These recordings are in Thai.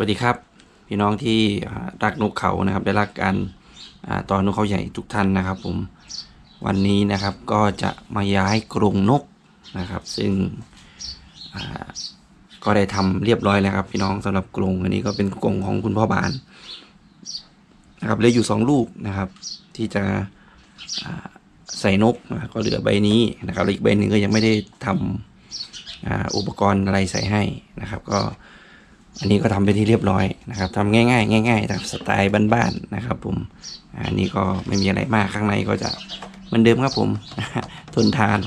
วัสดีครับ พี่น้องที่รักนกเขานะครับ ได้รักการอ่าต่อนนกเขาใหญ่ทุกท่านนะครับ ผมวันนี้นะครับก็จะมาย้ายกรงนกนะครับ ซึ่งก็ได้ทำเรียบร้อยแล้วครับ พี่น้องสำหรับกรงอันนี้ก็เป็นกรงของคุณพ่อบานนะครับเหลืออยู่สองลูกนะครับ ที่จะใส่นกนก็เหลือใบนี้นะครับแล้วอีกใบหนึ่งก็ยังไม่ได้ทำอ่าอุปกรณ์อะไรใส่ให้นะครับ ก็ อันนี้ก็ทำเป็นที่เรียบร้อยนะครับทำง่าย ๆ ง่ายๆตามสไตล์บ้านๆนะครับ ผมอันนี้ก็ไม่มีอะไรมากข้างในก็จะเหมือนเดิมครับผมทนทาน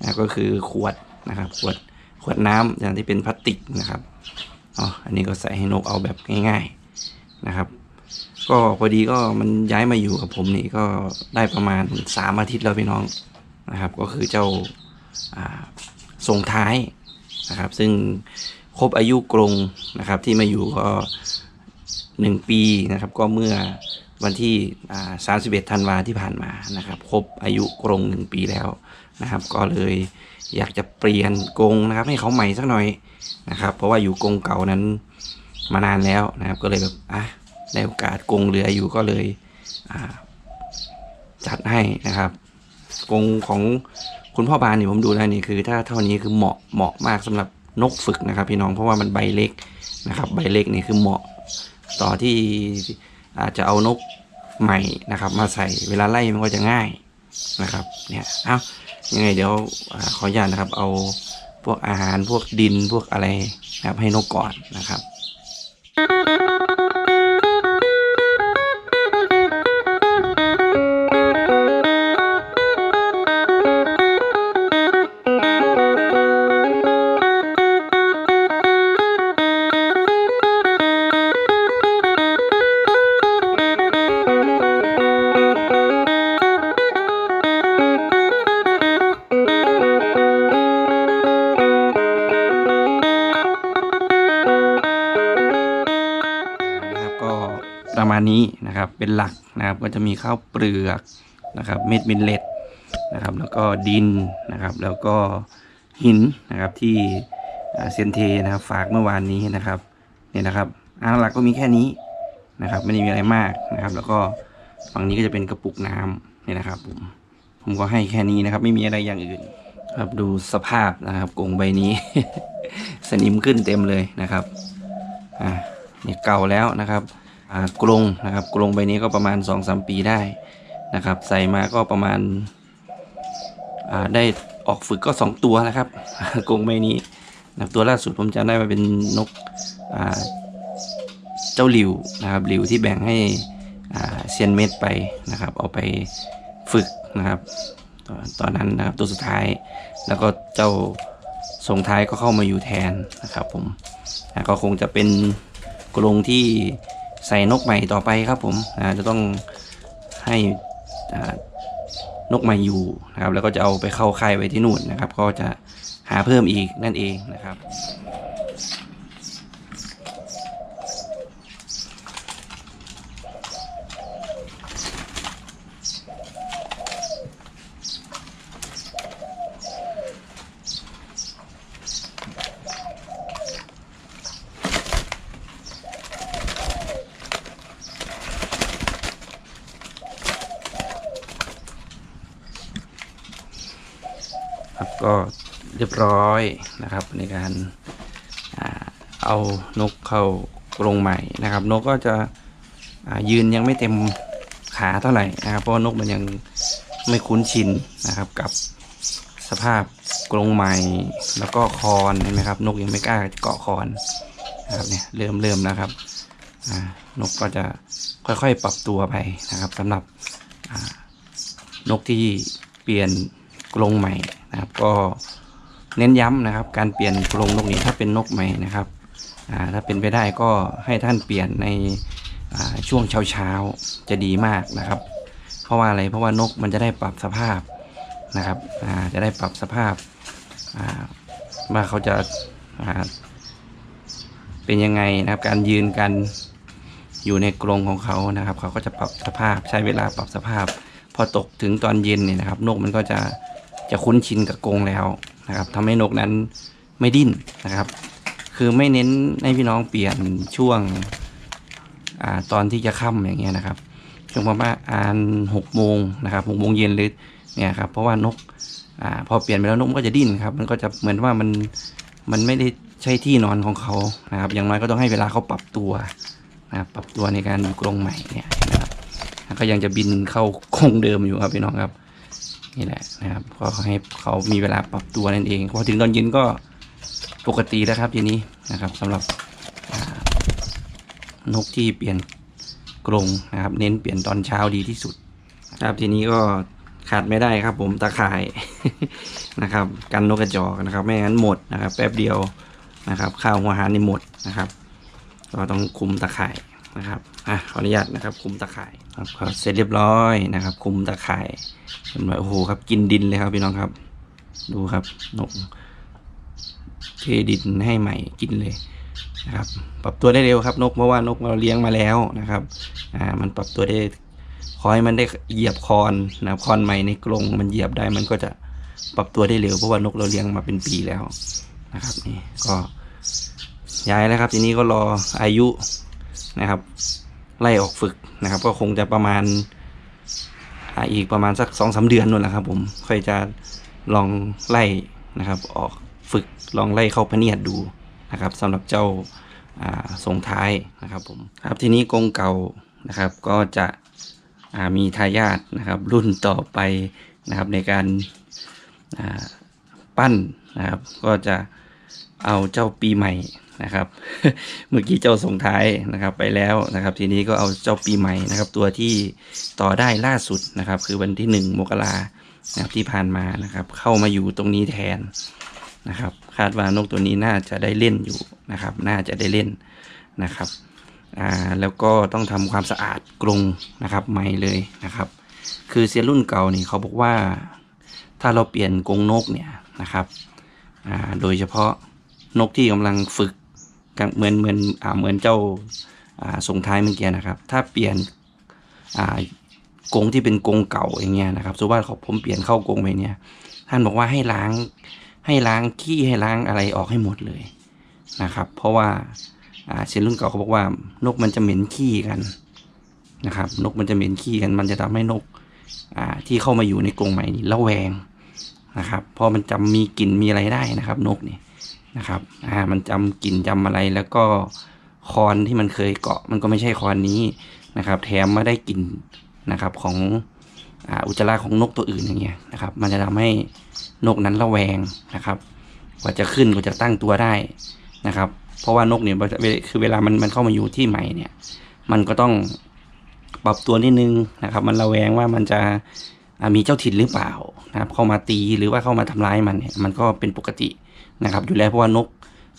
นะก็คือขวดนะครับ ขวดขวดน้ำอย่างที่เป็นพลาสติกนะครับอ๋ออันนี้ก็ใส่ให้นกเอาแบบง่าย ๆนะครับ ก็พอดีก็มันย้ายมาอยู่กับผมนี่ก็ได้ประมาณสามอาทิตย์แล้วพี่น้องนะครับ ก็คือเจ้าอ่าส่งท้ายนะครับ ซึ่ง ครบอายุกรงนะครับ ที่มาอยู่ก็หนึ่งปีนะครับ ก็เมื่อวันที่สามสิบเอ็ดธันวาที่ผ่านมานะครับ ครบอายุกรงหนึ่งปีแล้วนะครับ ก็เลยอยากจะเปลี่ยนกรงนะครับ ให้เขาใหม่สักหน่อยนะครับ เพราะว่าอยู่กรงเก่านั้นมานานแล้วนะครับ ก็เลยแบบอะได้โอกาสกรงเหลืออยู่ก็เลยจัดให้นะครับกรงของคุณพ่อบานนี่ผมดูแล้วนี่คือ ถ้าเท่านี้คือเหมาะเหมาะมากสำหรับ นกฝึกนะครับ พี่น้องเพราะว่ามันใบเล็กนะครับ ใบเล็กนี่คือเหมาะต่อที่อาจจะเอานกใหม่นะครับ มาใส่เวลาไล่มันก็จะง่ายนะครับ เนี่ยเอ้ายังไงเดี๋ยวอขออนุญาตนะครับ เอาพวกอาหารพวกดินพวกอะไรนะครับให้นกก่อนนะครับนะ นะครับ เป็นหลักนะครับก็จะมีข้าวเปลือกนะครับ เม็ดมิลเลตนะครับ แล้วก็ดินนะครับ แล้วก็หินนะครับที่เซนเทนะครับ ฝากเมื่อวานนี้นะครับเนี่ยนะครับอาหารหลักก็มีแค่นี้นะครับ ไม่ได้มีอะไรมากนะครับ แล้วก็ฝั่งนี้ก็จะเป็นกระปุกน้ำเนี่ยนะครับ ผมผมก็ให้แค่นี้นะครับ ไม่มีอะไรอย่างอื่นครับดูสภาพนะครับกงใบนี้ สนิมขึ้นเต็มเลยนะครับอ่านี่เก่าแล้วนะครับ กรงนะครับกรงใบนี้ก็ประมาณ2อสปีได้นะครับ ใส่มาก็ประมาณาได้ออกฝึกก็ 2 ตัวแล้วครับกรงใบนี้นะตัวล่าสุดผมจำได้ว่าเป็นนกเจ้าหลิวนะครับหลิวที่แบ่งให้เซียนเม็ดไปนะครับ เอาไปฝึกนะครับตอนตอนนั้นนะครับตัวสุดท้ายแล้วก็เจ้าส่งท้ายก็เข้ามาอยู่แทนนะครับผมก็คงจะเป็นกรงที่ ใส่นกใหม่ต่อไปครับผมนะจะต้องให้นกใหม่อยู่นะครับแล้วก็จะเอาไปเข้าค่ายไว้ที่นู่นนะครับ ก็จะหาเพิ่มอีกนั่นเองนะครับ ก็เรียบร้อยนะครับ ในการอเอานกเข้ากรงใหม่นะครับ นกก็จะยืนยังไม่เต็มขาเท่าไหร่นะครับเพราะว่านกมันยังไม่คุ้นชินนะครับกับสภาพกรงใหม่แล้วก็คอนเห็นไหมครับ นกยังไม่กล้าเกาะคอนนะครับเนี่ยเริ่มเริ่มแล้วครับนกก็จะค่อยๆปรับตัวไปนะครับสำหรับนกที่เปลี่ยน กรงใหม่นะครับ ก็เน้นย้ำนะครับ การเปลี่ยนกรงนกนี้ถ้าเป็นนกใหม่นะครับถ้าเป็นไปได้ก็ให้ท่านเปลี่ยนในช่วงเช้าเช้าจะดีมากนะครับ เพราะว่าอะไรเพราะว่านกมันจะได้ปรับสภาพนะครับจะได้ปรับสภาพว่าเขาจะาเป็นยังไงนะครับ การยืนกันอยู่ในกรงของเขานะครับ เขาก็จะปรับสภาพใช้เวลาปรับสภาพ พอตกถึงตอนเย็นเนี่ยนะครับ นกมันก็จะ จะคุ้นชินกับกรงแล้วนะครับทำให้นกนั้นไม่ดิ้นนะครับ คือไม่เน้นให้พี่น้องเปลี่ยนช่วงอตอนที่จะค่ำอย่างเงี้ยนะครับช่วงประมาณอ่านหกโมงนะครับหกโมงเย็นหรือเนี่ยครับเพราะว่านกอพอเปลี่ยนไปแล้วนกมันก็จะดิ้นครับ มันก็จะเหมือนว่ามันมันไม่ได้ใช่ที่นอนของเขานะครับ อย่างน้อยก็ต้องให้เวลาเขาปรับตัวนะครับปรับตัวในการอยู่กรงใหม่เนี่ยนะครับก็ยังจะบินเข้ากรงเดิมอยู่ครับพี่น้องครับ นี่แหละนะครับก็ให้เขามีเวลาปรับตัวนั่นเองพอถึงตอนเย็นก็ปกติแล้วครับทีนี้นะครับสำหรับนกที่เปลี่ยนกรงนะครับ เน้นเปลี่ยนตอนเช้าดีที่สุด ครับทีนี้ก็ขาดไม่ได้ครับ ผมตาข่ายนะครับ กันนกกระจอกนะครับ ไม่งั้นหมดนะครับ แป๊บเดียวนะครับ ข้าวหัวหารนี่หมดนะครับ ก็ต้องคุมตะข่าย นะครับอะขออนุญาตนะครับ คุมตะข่ายครับเสร็จเรียบร้อยนะครับ คุมตะข่ายเห็นไหมโอ้โหครับกินดินเลยครับพี่น้องครับ ดูครับนกเทดินให้ใหม่กินเลยนะครับ ปรับตัวได้เร็วครับนกเพราะว่านกเราเลี้ยงมาแล้วนะครับอ่ามันปรับตัวได้ขอให้มันได้เหยียบคอนนะครับคอนใหม่ในกรงมันเหยียบได้มันก็จะปรับตัวได้เร็วเพราะว่านกเราเลี้ยงมาเป็นปีแล้วนะครับนี่ก็ย้ายแล้วครับ ทีนี้ก็รออายุ นะครับไล่ออกฝึกนะครับ ก็คงจะประมาณอีกประมาณสักสองสาเดือนนู่นแหละครับ ผมค่อยจะลองไล่นะครับ ออกฝึกลองไล่เข้าพเนียดดูนะครับสำหรับเจ้าส่งท้ายนะครับผมครับทีนี้กงเก่านะครับก็จะมีทายาทนะครับรุ่นต่อไปนะครับในการปั้นนะครับก็จะเอาเจ้าปีใหม่ นะครับ เมื่อกี้เจ้าส่งท้ายนะครับไปแล้วนะครับ ทีนี้ก็เอาเจ้าปีใหม่นะครับ ตัวที่ต่อได้ล่าสุดนะครับ คือวันที่หนึ่งมกรานะครับที่ผ่านมานะครับ เข้ามาอยู่ตรงนี้แทนนะครับ คาดว่านกตัวนี้น่าจะได้เล่นอยู่นะครับ น่าจะได้เล่นนะครับอ่าแล้วก็ต้องทำความสะอาดกรงนะครับใหม่เลยนะครับ คือเซียนรุ่นเก่านี่เขาบอกว่าถ้าเราเปลี่ยนกรงนกเนี่ยนะครับ โดยเฉพาะนกที่กำลังฝึก เหมือนเหมือนอ่าเหมือนเจ้าอ่าส่งท้ายเมื่อกี้นะครับ ถ้าเปลี่ยนอ่ากรงที่เป็นกรงเก่าอย่างเงี้ยนะครับสมมติว่าเขาผมเปลี่ยนเข้ากรงไปเนี่ย ท่านบอกว่าให้ล้างให้ล้างขี้ให้ล้างอะไรออกให้หมดเลยนะครับ เพราะว่าอ่าเซนรุ่นเก่าเขาบอกว่านกมันจะเหม็นขี้กันนะครับ นกมันจะเหม็นขี้กันมันจะทำให้นกอ่าที่เข้ามาอยู่ในกรงใหม่นี่ระแวงนะครับ เพราะมันจำมีกลิ่นมีอะไรได้นะครับ นกนี่ นะครับอ่ามันจำกลิ่นจำอะไรแล้วก็คอนที่มันเคยเกาะมันก็ไม่ใช่คอนนี้นะครับ แถมมาได้กลิ่นนะครับของอ่าอุจจาระของนกตัวอื่นอย่างเงี้ยนะครับ มันจะทำให้นกนั้นระแวงนะครับ กว่าจะขึ้นกว่าจะตั้งตัวได้นะครับ เพราะว่านกเนี่ยคือเวลามันมันเข้ามาอยู่ที่ใหม่เนี่ย มันก็ต้องปรับตัวนิดนึงนะครับ มันระแวงว่ามันจะมีเจ้าถิ่นหรือเปล่านะครับ เข้ามาตีหรือว่าเข้ามาทำร้ายมันเนี่ยมันก็เป็นปกติ นะครับ อยู่แล้วเพราะว่านก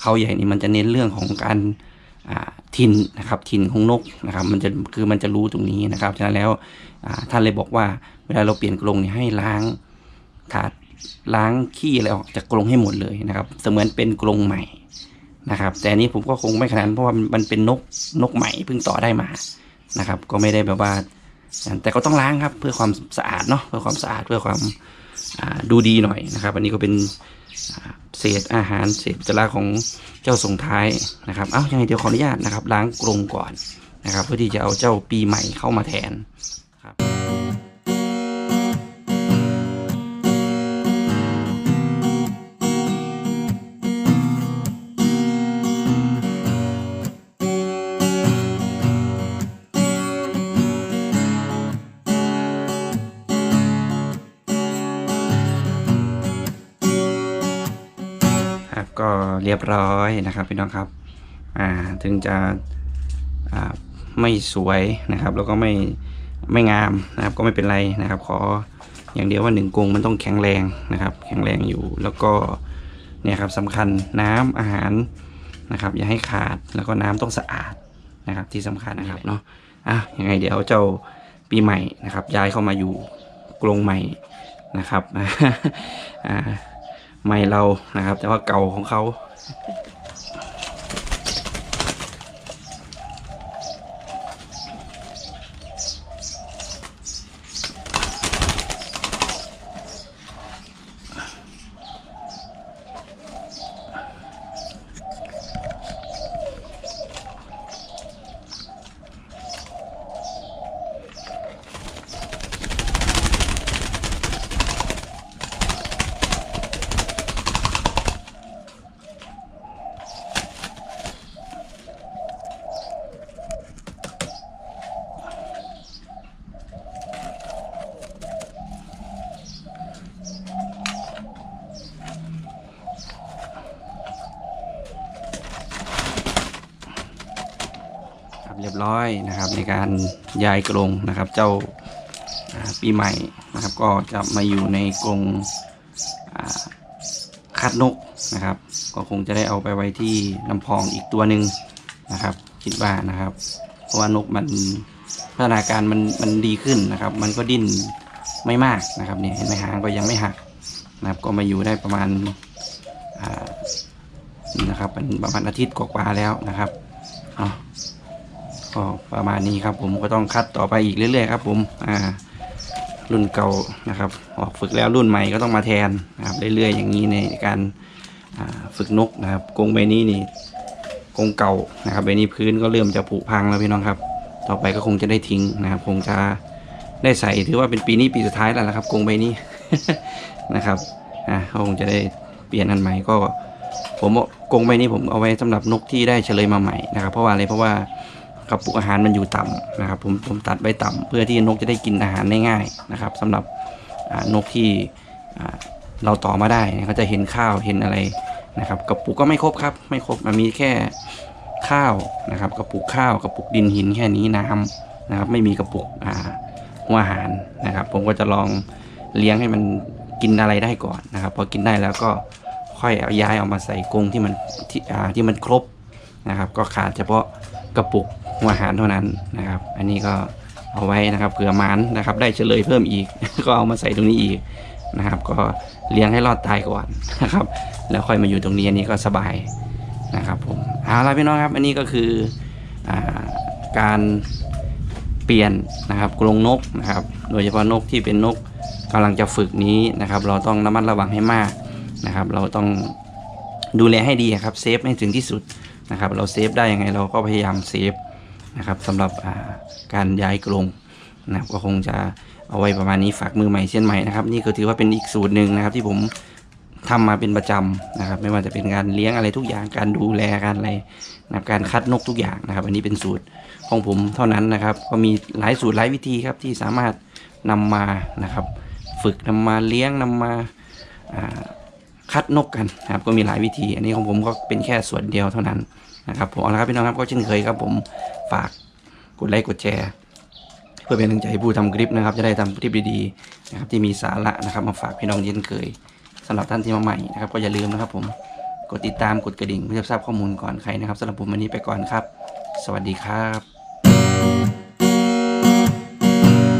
เขาใหญ่นี่มันจะเน้นเรื่องของการถิ่นนะครับถิ่นของนกนะครับ มันจะคือมันจะรู้ตรงนี้นะครับฉะนั้นแล้วท่านเลยบอกว่า เวลาเราเปลี่ยนกรงเนี่ยให้ล้างถาดล้างขี้อะไรออกจากกรงให้หมดเลยนะครับ เสมือนเป็นกรงใหม่นะครับ แต่อันนี้ผมก็คงไม่ขนาดเพราะว่ามันเป็นนกนกใหม่เพิ่งต่อได้มานะครับ ก็ไม่ได้แบบว่าแต่ก็ต้องล้างครับเพื่อความสะอาดเนาะเพื่อความสะอาดเพื่อความดูดีหน่อยนะครับ อันนี้ก็เป็น เศษอาหารเศษจระของเจ้าส่งท้ายนะครับ เอ้ายังไงเดี๋ยวขออนุญาตนะครับ ล้างกรงก่อนนะครับ เพื่อที่จะเอาเจ้าปีใหม่เข้ามาแทน ก็เรียบร้อยนะครับพี่น้องครับอ่าถึงจะอ่าไม่สวยนะครับแล้วก็ไม่ไม่งามนะครับก็ไม่เป็นไรนะครับ ขออย่างเดียวว่าหนึ่งกรงมันต้องแข็งแรงนะครับ แข็งแรงอยู่แล้วก็เนี่ยครับสำคัญน้ำอาหารนะครับ อย่าให้ขาดแล้วก็น้ำต้องสะอาดนะครับที่สำคัญนะครับเนาะอะยังไงเดี๋ยวเจ้าปีใหม่นะครับ ย้ายเข้ามาอยู่กรงใหม่นะครับอ่า ไม่เรานะครับ แต่ว่าเก่าของเขา ร้อยนะครับ ในการย้ายกรงนะครับ เจ้าปีใหม่นะครับ ก็จะมาอยู่ในกรงคัดนกนะครับ ก็คงจะได้เอาไปไว้ที่ลำพองอีกตัวหนึ่งนะครับ คิดว่านะครับ เพราะว่านกมันพัฒนาการมันมันดีขึ้นนะครับ มันก็ดิ้นไม่มากนะครับเนี่ยเห็นไหมหางก็ยังไม่หักนะครับ ก็มาอยู่ได้ประมาณนะครับเป็นประมาณอาทิตย์กว่าๆแล้วนะครับเนาะ ก็ประมาณนี้ครับ ผมก็ต้องคัดต่อไปอีกเรื่อยๆครับ ผมอ่ารุ่นเก่านะครับออกฝึกแล้วรุ่นใหม่ก็ต้องมาแทนนะครับเรื่อยๆอย่างนี้ในการฝึกนกนะครับกรงใบนี้นี่กรงเก่านะครับใบนี้พื้นก็เริ่มจะผุพังแล้วพี่น้องครับ ต่อไปก็คงจะได้ทิ้งนะครับ คงจะได้ใส่ถือว่าเป็นปีนี้ปีสุดท้ายแล้วนะครับกรงใบนี้นะครับอ่าเขาคงจะได้เปลี่ยนอันใหม่ก็ ผมกรงใบนี้ผมเอาไว้สำหรับนกที่ได้เฉลยมาใหม่นะครับ เพราะว่าอะไรเพราะว่า กระปุกอาหารมันอยู่ต่ำนะครับ ผมผมตัดไว้ต่ำเพื่อที่นกจะได้กินอาหารได้ง่ายนะครับสำหรับนกที่เราต่อมาได้เขาจะเห็นข้าวเห็นอะไรนะครับ กระปุกก็ไม่ครบครับ ไม่ครบมันมีแค่ข้าวนะครับ กระปุกข้าวกระปุกดินหินแค่นี้น้ำนะครับ ไม่มีกระปุกอ่าหัวอาหารนะครับ ผมก็จะลองเลี้ยงให้มันกินอะไรได้ก่อนนะครับพอกินได้แล้วก็ค่อยเอาย้ายออกมาใส่กรงที่มันที่อ่าที่มันครบนะครับ ก็ขาดเฉพาะกระปุก หัวอาหารเท่านั้นนะครับ อันนี้ก็เอาไว้นะครับเผื่อมานนะครับ ได้เฉลยเพิ่มอีก ก็เอามาใส่ตรงนี้อีกนะครับ ก็เลี้ยงให้รอดตายก่อนนะครับ แล้วค่อยมาอยู่ตรงนี้อันนี้ก็สบายนะครับผมเอาละพี่น้องครับ อันนี้ก็คืออการเปลี่ยนนะครับกรงนกนะครับ โดยเฉพาะนกที่เป็นนกกำลังจะฝึกนี้นะครับ เราต้องระมัดระวังให้มากนะครับ เราต้องดูแลให้ดีครับเซฟให้ถึงที่สุดนะครับ เราเซฟได้ยังไงเราก็พยายามเซฟ นะครับสำหรับการย้ายกรงนะครับก็คงจะเอาไว้ประมาณนี้ฝากมือใหม่เช่นใหม่นะครับนี่ก็ถือว่าเป็นอีกสูตรหนึ่งนะครับ ที่ผมทำมาเป็นประจำนะครับ ไม่ว่าจะเป็นการเลี้ยงอะไรทุกอย่างการดูแลการอะไรนะครับการคัดนกทุกอย่างนะครับ อันนี้เป็นสูตรของผมเท่านั้นนะครับ ก็มีหลายสูตรหลายวิธีครับที่สามารถนำมานะครับ ฝึกนำมาเลี้ยงนำมาอ่าคัดนกกันนะครับก็มีหลายวิธี อันนี้ของผมก็เป็นแค่ส่วนเดียวเท่านั้นนะครับผมเอาละครับพี่น้องครับก็เช่นเคยครับผม ฝากกดไลค์กดแชร์ เพื่อเป็นกำลังใจให้ผู้ทำคลิปนะครับ จะได้ทำคลิปดีๆนะครับที่มีสาระนะครับมาฝากพี่น้องเย็นเคยสำหรับท่านที่มาใหม่นะครับ ก็อย่าลืมนะครับผมกดติดตามกดกระดิ่งเพื่อทราบข้อมูลก่อนใครนะครับสำหรับผมวันนี้ไปก่อนครับ สวัสดีครับ